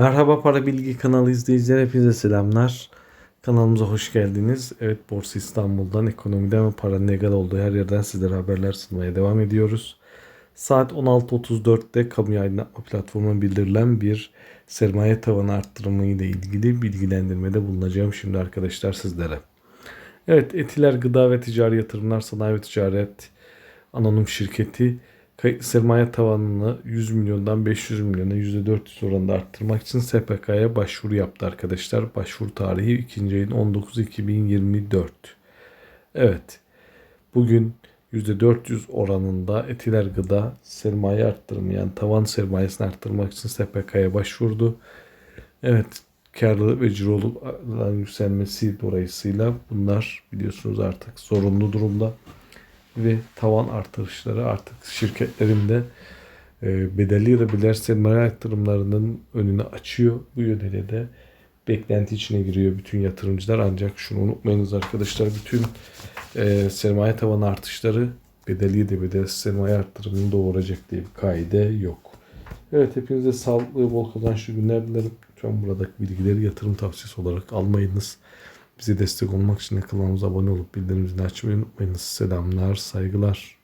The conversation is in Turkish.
Merhaba Para Bilgi kanalı izleyiciler hepinize selamlar. Kanalımıza hoş geldiniz. Evet Borsa İstanbul'dan ekonomiden ve paranın legal olduğu her yerden sizlere haberler sunmaya devam ediyoruz. Saat 16.34'te kamu aydınlatma platformuna bildirilen bir sermaye tavanı arttırımı ile ilgili bilgilendirmede bulunacağım şimdi arkadaşlar sizlere. Evet Etiler Gıda ve Ticari Yatırımlar Sanayi ve Ticaret Anonim Şirketi sermaye tavanını 100 milyondan 500 milyona %400 oranında arttırmak için SPK'ya başvuru yaptı arkadaşlar. Başvuru tarihi 2. ayın 19 2024. Evet. Bugün %400 oranında Etiler Gıda sermaye arttırımı yani tavan sermayesini arttırmak için SPK'ya başvurdu. Evet karlılık ve cirolukların yükselmesi dolayısıyla bunlar biliyorsunuz artık zorunlu durumda ve tavan artırışları artık şirketlerin de e, bedelli ya da bedel sermaye artırımlarının önünü açıyor. Bu yönde de beklenti içine giriyor bütün yatırımcılar ancak şunu unutmayınız arkadaşlar bütün e, sermaye tavanı artışları bedelli ya da bedel sermaye artırımını doğuracak diye bir kaide yok. Evet hepinize sağlıklı bol kazançlı günler dilerim. Lütfen buradaki bilgileri yatırım tavsiyesi olarak almayınız. Bize destek olmak için de kanalımıza abone olup bildirim zilini açmayı unutmayınız. Selamlar, saygılar.